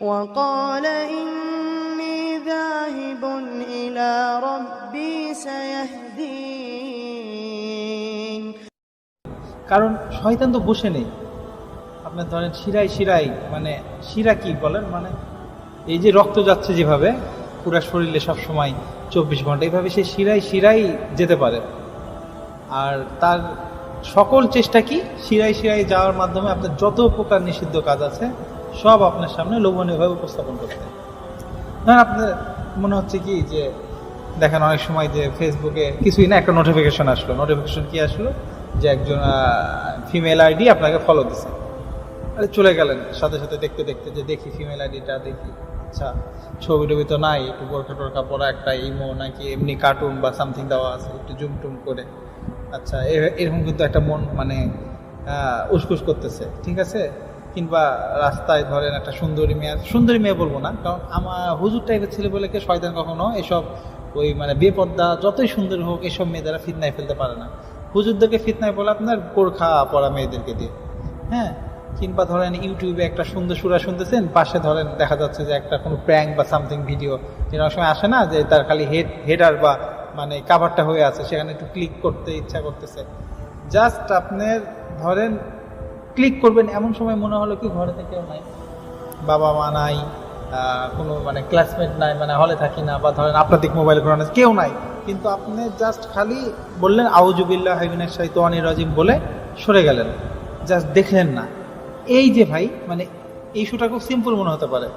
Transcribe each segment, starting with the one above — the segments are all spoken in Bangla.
وقال إني ذاهب إلى ربي سيهدين কারণ শয়তান তো বসে নেই আপনার ধরেন শিরাই শিরাই মানে শিরা কি বলেন মানে এই যে রক্ত যাচ্ছে যেভাবে পুরো শরীরে সব সময় চব্বিশ ঘন্টা এইভাবে সে শিরাই শিরাই যেতে পারে আর তার সকল চেষ্টা কি শিরাই শিরাই যাওয়ার মাধ্যমে আপনার যত প্রকার নিষিদ্ধ কাজ আছে সব আপনার সামনে লোভনীয়ভাবে উপস্থাপন করতে ধরেন আপনার মনে হচ্ছে কি যে, দেখেন অনেক সময় যে ফেসবুকে কিছুই না, একটা নোটিফিকেশন আসলো। নোটিফিকেশন কি আসলো? যে একজন ফিমেল আইডি আপনাকে ফলো দিছে। আরে চলে গেলেন। সাথে সাথে দেখতে দেখতে যে দেখি ফিমেল আইডিটা দেখি। আচ্ছা ছবি টবি তো নাই, একটু বোরখা টোরখা পরা একটা ইমো নাকি এমনি কার্টুন বা সামথিং দেওয়া আছে, একটু জুম টুম করে। আচ্ছা এরকম কিন্তু একটা মন মানে উসকুস করতেছে। ঠিক আছে? কিংবা রাস্তায় ধরেন একটা সুন্দরী মেয়ে সুন্দরী মেয়ে বলব না, কারণ আমার হুজুর টাইপের ছেলে বলে কে শয়তান কখনো এসব ওই মানে বেপর্দা, যতই সুন্দর হোক, এসব মেয়েদেরা ফিতনায় ফেলতে পারে না। হুজুরদেরকে ফিতনায় বলে আপনার বোরখা পরা মেয়েদেরকে দিয়ে। হ্যাঁ? কিংবা ধরেন ইউটিউবে একটা সুন্দর সুরা শুনতেছেন, পাশে ধরেন দেখা যাচ্ছে যে একটা কোনো প্র্যাঙ্ক বা সামথিং ভিডিও যেটা সময় আসে না যে তার খালি হেড হেডার বা মানে কাভারটা হয়ে আছে, সেখানে একটু ক্লিক করতে ইচ্ছা করতেছে। জাস্ট আপনার ধরেন ক্লিক করবেন, এমন সময় মনে হলো কি ঘরে থেকে নাই। বাবা মা নাই কোনো মানে ক্লাসমেট নাই মানে হলে থাকি না, বা ধরেন আপনার দিক মোবাইল ঘোরানো কেউ নাই। কিন্তু আপনি জাস্ট খালি বললেন আউজুবিল্লাহ হাইবিনের সাহিত্য রাজিম বলে সরে গেলেন। জাস্ট দেখলেন না। এই যে ভাই মানে এই ইস্যুটা খুব সিম্পল মনে হতে পারে।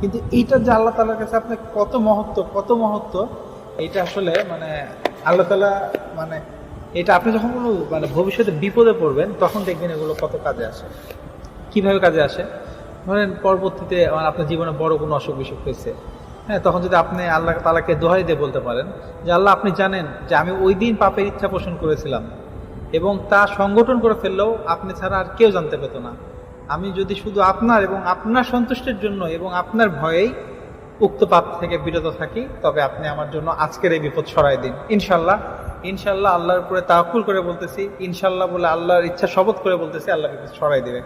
কিন্তু এইটা যে আল্লাহ তালার কাছে আপনার কত মহত্ব কত মহত্ব, এইটা আসলে মানে আল্লাহ তালা মানে এটা আপনি যখন কোনো মানে ভবিষ্যতে বিপদে পড়বেন, তখন দেখবেন এগুলো কত কাজে আসে। কীভাবে কাজে আসে? ধরেন পরবর্তীতে আপনার জীবনে বড় কোনো অসুখ বিসুখ হয়েছে। হ্যাঁ তখন যদি আপনি আল্লাহ তালাকে দোহাই দিয়ে বলতে পারেন যে, আল্লাহ, আপনি জানেন যে আমি ওই দিন পাপের ইচ্ছা পোষণ করেছিলাম এবং তা সংগঠন করে ফেললেও আপনি ছাড়া আর কেউ জানতে পেত না। আমি যদি শুধু আপনার এবং আপনার সন্তুষ্টির জন্য এবং আপনার ভয়েই উক্ত পাপ থেকে বিরত থাকি, তবে আপনি আমার জন্য আজকের এই বিপদ সরাই দিন। ইনশাল্লাহ ইনশাল্লাহ আল্লাহর উপরে তাওকুল করে বলতেছি ইনশাল্লাহ বলে আল্লাহর ইচ্ছা শপথ করে বলতেছি আল্লাহ সরাই দেবে।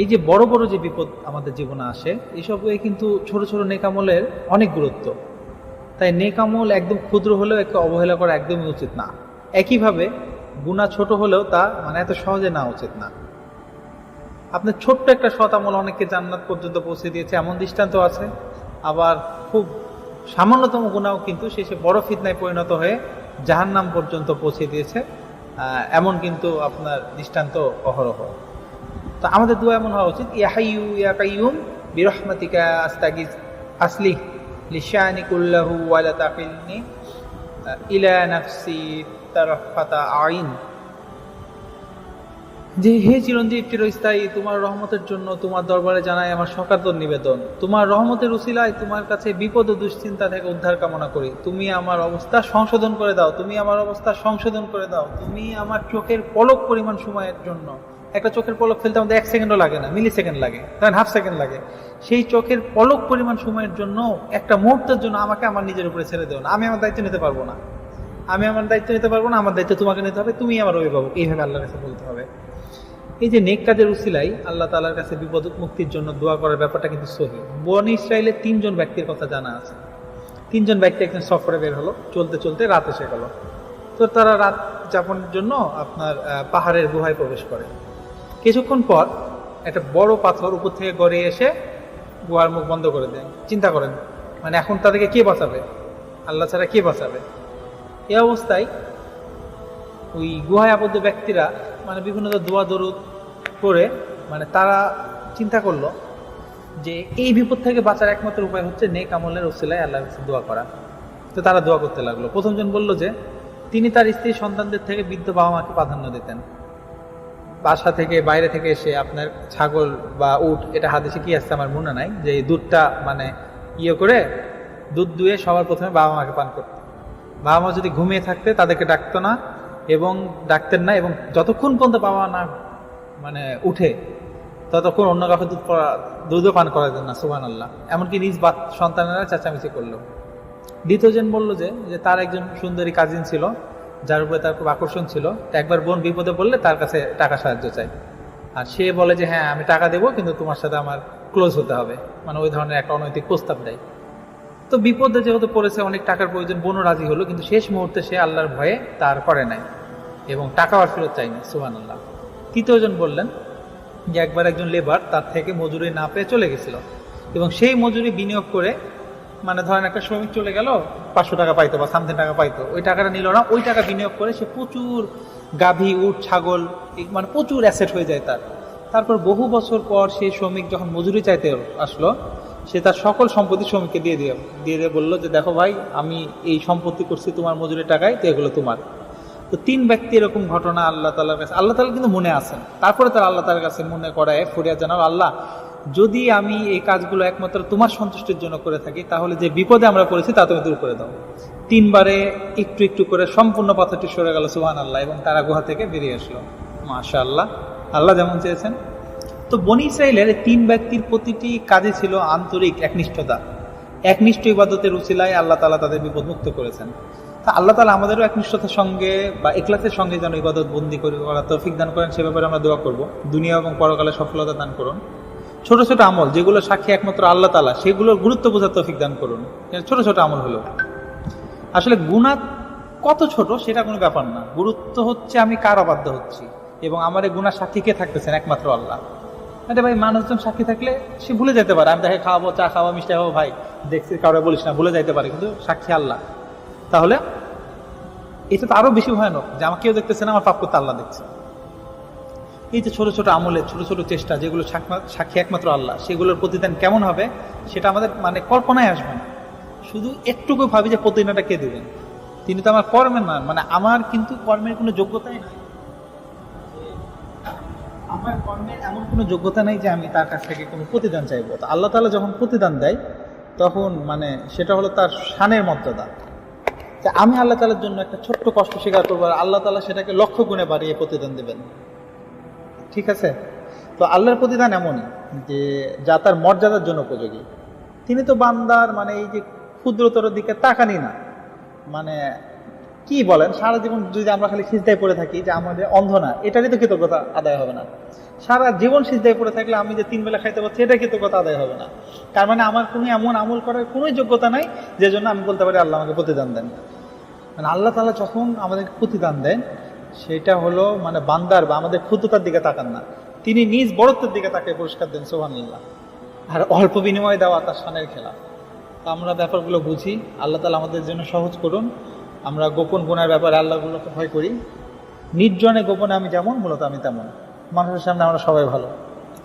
এই যে বড় বড় যে বিপদ আমাদের জীবনে আসে এইসবে কিন্তু ছোট ছোট নেকামলের অনেক গুরুত্ব। তাই নেকামল একদম ক্ষুদ্র হলেও একে অবহেলা করা একদমই উচিত না। একইভাবে গুণা ছোট হলেও তা মানে এত সহজে না উচিত না। আপনার ছোট্ট একটা সৎ আমল অনেককে জান্নাত পর্যন্ত পৌঁছে দিয়েছে, এমন দৃষ্টান্ত আছে। আবার খুব সামান্যতম গুণাও কিন্তু শেষে বড় ফিতনায় পরিণত হয়ে জাহান্নাম পর্যন্ত পৌঁছে দিয়েছে। এমন কিন্তু আপনার দৃষ্টান্ত অহরহ। তো আমাদের দোয়া এমন হওয়া উচিত ইয়াহাইউ ইয়া বিরহমাতিকা আস্তাগিজ আসলি লিশানিকুল্লাহু ওয়ালা তাকিলনি ইলা নাফসি তারফাতা আইন। যে হে চিরঞ্জীব চিরস্থায়ী, তোমার রহমতের জন্য তোমার দরবারে জানাই আমার সকাতর নিবেদন। তোমার রহমতের উসিলায় তোমার কাছে বিপদ ও দুশ্চিন্তা থেকে উদ্ধার কামনা করি। তুমি আমার অবস্থা সংশোধন করে দাও, তুমি আমার অবস্থা সংশোধন করে দাও। তুমি আমার চোখের পলক পরিমাণ সময়ের জন্য। একটা চোখের পলক ফেলতে আমাদের এক সেকেন্ডও লাগে না মিলি সেকেন্ড লাগে ধরেন হাফ সেকেন্ড লাগে। সেই চোখের পলক পরিমাণ সময়ের জন্য একটা মুহূর্তের জন্য আমাকে আমার নিজের উপরে ছেড়ে দেও না। আমি আমার দায়িত্ব নিতে পারব না। আমি আমার দায়িত্ব নিতে পারব না, আমার দায়িত্ব তোমাকে নিতে হবে, তুমি আমার অভিভাবক। এইভাবে আল্লাহর কাছে বলতে হবে। এই যে নেক কাজের উসিলাই আল্লাহ তালার কাছে বিপদ মুক্তির জন্য দোয়া করার ব্যাপারটা কিন্তু সহি। বন ইসরায়েলের তিনজন ব্যক্তির কথা জানা আছে। তিনজন ব্যক্তি একজন সফরে বের হলো, চলতে চলতে রাত এসে গেল। তো তারা রাত যাপনের জন্য আপনার পাহাড়ের গুহায় প্রবেশ করে। কিছুক্ষণ পর একটা বড় পাথর উপর থেকে গড়ে এসে গুহার মুখ বন্ধ করে দেয় চিন্তা করেন মানে এখন তাদেরকে কে বাঁচাবে? আল্লাহ ছাড়া কে বাঁচাবে? এ অবস্থায় ওই গুহায় আবদ্ধ ব্যক্তিরা মানে বিভিন্ন দোয়া দরুদ করে মানে তারা চিন্তা করল যে এই বিপদ থেকে বাঁচার একমাত্র উপায় হচ্ছে নেক আমলের ওসিলায় আল্লাহর কাছে দোয়া করা। তো তারা দোয়া করতে লাগল। প্রথমজন বলল যে, তিনি তার স্ত্রী সন্তানদের থেকে বৃদ্ধ বাবা মাকে প্রাধান্য দিতেন। বাসা থেকে বাইরে থেকে এসে আপনার ছাগল বা উট, এটা হাদিসে কি আসছে আমার মনে নাই, যে দুধটা মানে ইয়ে করে দুধ দুয়ে সবার প্রথমে বাবা মাকে পান করতো। বাবা মা যদি ঘুমিয়ে থাকতে তাদেরকে ডাকতো না এবং ডাকতেন না এবং যতক্ষণ পর্যন্ত বাবা না মানে উঠে ততক্ষণ অন্য কাউকে দুধ পড়া, দুধও পান করা যেত না সুবান আল্লাহ এমনকি নিজ বাত, সন্তানেরা চেঁচামেচি করল। দ্বিতীয়জন বলল যে যে তার একজন সুন্দরী কাজিন ছিল, যার উপরে তার খুব আকর্ষণ ছিল একবার বোন বিপদে পড়লে তার কাছে টাকা সাহায্য চাই আর সে বলে যে হ্যাঁ আমি টাকা দেবো, কিন্তু তোমার সাথে আমার ক্লোজ হতে হবে। মানে ওই ধরনের একটা অনৈতিক প্রস্তাব দেয়। তো বিপদে যেহেতু পড়েছে, অনেক টাকার প্রয়োজন, বোনও রাজি হলো, কিন্তু শেষ মুহূর্তে সে আল্লাহর ভয়ে তার করে নাই এবং টাকাও আর ফেরত চাইনি সুহান আল্লাহ তৃতীয়জন বললেন যে একবার একজন লেবার তার থেকে মজুরি না পেয়ে চলে গেছিল এবং সেই মজুরি বিনিয়োগ করে মানে ধরেন একটা শ্রমিক চলে গেল, পাঁচশো টাকা পাইতো বা সামথিং টাকা পাইতো, ওই টাকাটা নিল না, ওই টাকা বিনিয়োগ করে সে প্রচুর গাভী, উট, ছাগল মানে প্রচুর অ্যাসেট হয়ে যায় তার। তারপর বহু বছর পর সেই শ্রমিক যখন মজুরি চাইতে আসলো, সে তার সকল সম্পত্তি শ্রমিককে দিয়ে দিয়ে দিয়ে দিয়ে বলল যে, দেখো ভাই, আমি এই সম্পত্তি করছি তোমার মজুরি টাকায়, তো এগুলো তোমার। তো তিন ব্যক্তি এরকম ঘটনা আল্লাহ তালার কাছে আল্লাহ তালা কিন্তু মনে আছেন। তারপরে তার আল্লাহ তালার কাছে মনে করায় ফরিয়াদ জানাও, আল্লাহ, যদি আমি এই কাজগুলো একমাত্র তোমার সন্তুষ্টির জন্য করে থাকি, তাহলে যে বিপদে আমরা পড়েছি তা তুমি দূর করে দাও। তিনবারে একটু একটু করে সম্পূর্ণ পাথরটি সরে গেল সুহান আল্লাহ এবং তারা গুহা থেকে বেরিয়ে আসলো। মাশা আল্লাহ আল্লাহ যেমন চেয়েছেন। তো বনি ইসরায়েলের তিন ব্যক্তির প্রতিটি কাজে ছিল আন্তরিক একনিষ্ঠতা। একনিষ্ঠ ইবাদতের উচিলায় আল্লাহ তালা তাদের বিপদ মুক্ত করেছেন। তা আল্লাহ তালা আমাদেরও একনিষ্ঠতার সঙ্গে বা একলাসের সঙ্গে যেন ইবাদত বন্দি করে তৌফিক দান করেন, সে ব্যাপারে আমরা দোয়া করব। দুনিয়া এবং পরকালে সফলতা দান করুন। ছোট ছোট আমল, যেগুলো সাক্ষী একমাত্র আল্লাহ তালা সেগুলোর গুরুত্ব বোঝার তৌফিক দান করুন। ছোট ছোট আমল হলো, আসলে গুণা কত ছোট সেটা কোনো ব্যাপার না। গুরুত্ব হচ্ছে আমি কার অবাধ্য হচ্ছি এবং আমার এই গুণার সাক্ষী কে থাকতেছেন? একমাত্র আল্লাহ। আরে ভাই, মানুষজন সাক্ষী থাকলে সে ভুলে যেতে পারে। আমি তাকে খাওয়াবো, চা খাওয়াবো, মিষ্টি খাওয়াবো, ভাই, দেখছি কারও বলিস না, ভুলে যাইতে পারে, কিন্তু সাক্ষী আল্লাহ। তাহলে এটা তো আরও বেশি ভয়ানক যে আমাকে কেউ দেখতেছে না, আমার পাপ করতে আল্লাহ দেখছে। এই যে ছোট ছোট আমলের ছোট ছোট চেষ্টা, যেগুলো সাক্ষী একমাত্র আল্লাহ, সেগুলোর প্রতিদান কেমন হবে সেটা আমাদের মানে কল্পনায় আসবে না। শুধু একটুকু ভাবি যে প্রতিদানটা কে দেবেন? তিনি তো আমার কর্মের না মানে আমার কিন্তু কর্মের কোনো যোগ্যতাই নাই। আমার কর্মের এমন কোনো যোগ্যতা নেই যে আমি তার কাছ থেকে কোনো প্রতিদান চাইব। তো আল্লাহ তালা যখন প্রতিদান দেয়, তখন মানে সেটা হলো তার শানের মর্যাদা। যে আমি আল্লাহ তালার জন্য একটা ছোট্ট কষ্ট স্বীকার করব আর আল্লাহ তালা সেটাকে লক্ষ গুণে বাড়িয়ে প্রতিদান দেবেন। ঠিক আছে? তো আল্লাহর প্রতিদান এমনই যে যা তার মর্যাদার জন্য উপযোগী। তিনি তো বান্দার মানে এই যে ক্ষুদ্রতর দিকে তাকানি না। মানে কি বলেন? সারা জীবন যদি আমরা খালি সিজদায় পড়ে থাকি যে আমাদের অন্ধ না, এটারই তো কৃতজ্ঞতা আদায় হবে না। সারা জীবন সিজদায় পড়ে থাকলে আমি যে তিন বেলা খাইতে পারছি এটা কৃতজ্ঞতা আদায় হবে না। তার মানে আমার কোনো এমন আমল করার কোনো যোগ্যতা নাই যে জন্য আমি বলতে পারি আল্লাহ আমাকে প্রতিদান দেন। মানে আল্লাহ তালা যখন আমাদেরকে প্রতিদান দেন, সেটা হলো মানে বান্দার বা আমাদের ক্ষুদ্রতার দিকে তাকান না। তিনি নিজ বড়ত্বের দিকে তাকে পুরস্কার দেন সোহান আর অল্প বিনিময় দেওয়া তার সানের খেলা। তো আমরা ব্যাপারগুলো বুঝি। আল্লাহ তালা আমাদের জন্য সহজ করুন। আমরা গোপন গুণার ব্যাপারে আল্লাহগুলোকে ভয় করি। নির্জনে গোপনে আমি যেমন, মূলত আমি তেমন। মানুষের সামনে আমরা সবাই ভালো।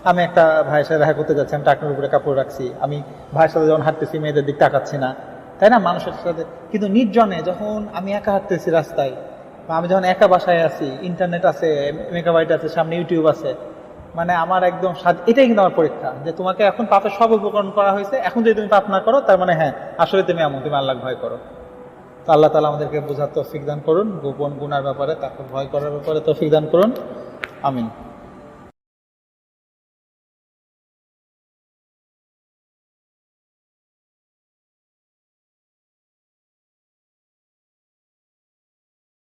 আমি একটা ভাইয়ের সাথে দেখা করতে যাচ্ছি, আমি টাকার উপরে কাপড় রাখছি। আমি ভাইয়ের সাথে যখন হাঁটতেছি, মেয়েদের দিক তাকাচ্ছি না। তাই না, মানুষের সাথে? কিন্তু নির্জনে যখন আমি একা হাঁটতেছি রাস্তায়, বা আমি যখন একা বাসায় আছি ইন্টারনেট আছে মেগাবাইট আছে, সামনে ইউটিউব আছে মানে আমার একদম স্বাদ এটাই কিন্তু আমার পরীক্ষা, যে তোমাকে এখন পাপের সব উপকরণ করা হয়েছে, এখন যদি তুমি পাপ না করো, তার মানে হ্যাঁ আসলে তুমি এমন, তুমি আল্লাহ ভয় করো। তো আল্লাহ তালা আমাদেরকে বোঝার তৌফিক দান করুন, গোপন গুনার ব্যাপারে তাকে ভয় করার ব্যাপারে তৌফিক দান করুন। আমিন।